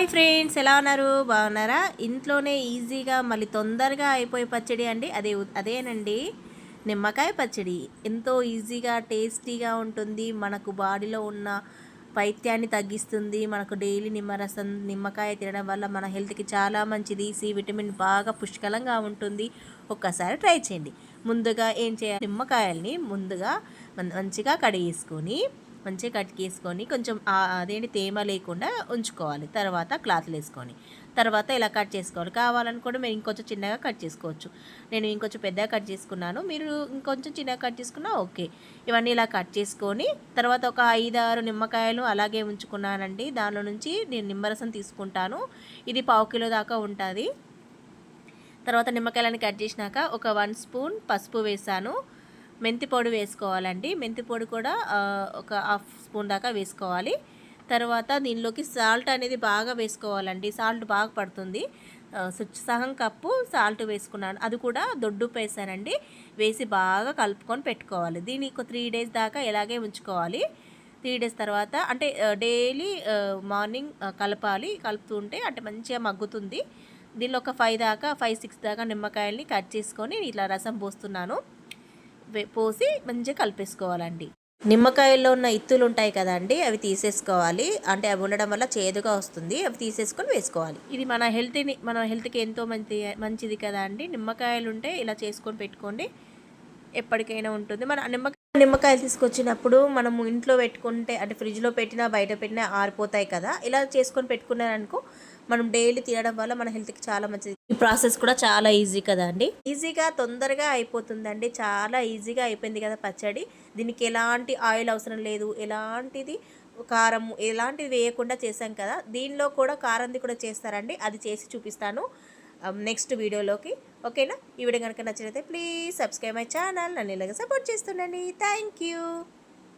Hi friends ఎలా ఉన్నారు? బాగున్నారా? ఇంట్లోనే ఈజీగా మళ్ళీ తొందరగా అయిపోయే పచ్చడి అండి. అదే అదేనండి నిమ్మకాయ పచ్చడి. ఎంతో ఈజీగా టేస్టీగా ఉంటుంది. మనకు బాడీలో ఉన్న పైత్యాన్ని తగ్గిస్తుంది. మనకు డైలీ నిమ్మరసం నిమ్మకాయ తినడం వల్ల మన హెల్త్కి చాలా మంచిది. సి విటమిన్ బాగా పుష్కలంగా ఉంటుంది. ఒక్కసారి ట్రై చేయండి. ముందుగా ఏం చేయాలి? నిమ్మకాయల్ని ముందుగా మంచిగా కడిగేసుకొని మంచిగా కట్ కొంచెం అదేంటి తేమ లేకుండా ఉంచుకోవాలి. తర్వాత క్లాత్లు వేసుకొని. తర్వాత ఇలా కట్ చేసుకోవాలి? కావాలనుకుంటే మీరు ఇంకొంచెం చిన్నగా కట్ చేసుకోవచ్చు. నేను ఇంకొంచెం పెద్దగా కట్ చేసుకున్నాను. మీరు ఇంకొంచెం చిన్నగా కట్ చేసుకున్నా ఓకే. ఇవన్నీ ఇలా కట్ చేసుకొని తర్వాత ఒక ఐదు ఆరు నిమ్మకాయలు అలాగే ఉంచుకున్నానండి. దానిలో నుంచి నేను నిమ్మరసం తీసుకుంటాను. ఇది పావు కిలో దాకా ఉంటుంది. తర్వాత నిమ్మకాయలని కట్ చేసినాక ఒక వన్ స్పూన్ పసుపు వేసాను. మెంతి పొడి వేసుకోవాలండి. మెంతి పొడి కూడా ఒక హాఫ్ స్పూన్ దాకా వేసుకోవాలి. తర్వాత దీనిలోకి సాల్ట్ అనేది బాగా వేసుకోవాలండి. సాల్ట్ బాగా పడుతుంది. సహం కప్పు సాల్ట్ వేసుకున్నాను. అది కూడా దొడ్డు వేసానండి. వేసి బాగా కలుపుకొని పెట్టుకోవాలి. దీన్ని ఒక త్రీ డేస్ దాకా ఇలాగే ఉంచుకోవాలి. త్రీ డేస్ తర్వాత అంటే డైలీ మార్నింగ్ కలపాలి. కలుపుతుంటే అంటే మంచిగా మగ్గుతుంది. దీనిలో ఒక ఫైవ్ దాకా ఫైవ్ సిక్స్ దాకా నిమ్మకాయల్ని కట్ చేసుకొని ఇట్లా రసం పోస్తున్నాను. పోసి మంచిగా కలిపేసుకోవాలండి. నిమ్మకాయల్లో ఉన్న ఇత్తులు ఉంటాయి కదండి అవి తీసేసుకోవాలి. అంటే అవి ఉండడం వల్ల చేదుగా వస్తుంది. అవి తీసేసుకొని వేసుకోవాలి. ఇది మన హెల్త్ని మన హెల్త్కి ఎంతో మంచి మంచిది కదా అండి. నిమ్మకాయలు ఉంటే ఇలా చేసుకొని పెట్టుకోండి. ఎప్పటికైనా ఉంటుంది. మన నిమ్మకాయ నిమ్మకాయలు తీసుకొచ్చినప్పుడు మనము ఇంట్లో పెట్టుకుంటే అంటే ఫ్రిడ్జ్లో పెట్టినా బయట పెట్టినా ఆరిపోతాయి కదా. ఇలా చేసుకొని పెట్టుకున్నారనుకో మనం డైలీ తినడం వల్ల మన హెల్త్కి చాలా మంచిది. ప్రాసెస్ కూడా చాలా ఈజీ కదా అండి? ఈజీగా తొందరగా అయిపోతుందండి. చాలా ఈజీగా అయిపోయింది కదా పచ్చడి. దీనికి ఎలాంటి ఆయిల్ అవసరం లేదు. ఎలాంటిది కారం ఎలాంటిది వేయకుండా చేసాం కదా. దీనిలో కూడా కారంది కూడా చేస్తారండి. అది చేసి చూపిస్తాను um, నెక్స్ట్ వీడియోలోకి. ఓకేనా? ఈ వీడియో కనుక నచ్చినైతే ప్లీజ్ సబ్స్క్రైబ్ మై ఛానల్ నన్ను ఇలాగ సపోర్ట్ చేస్తుండండి. Thank you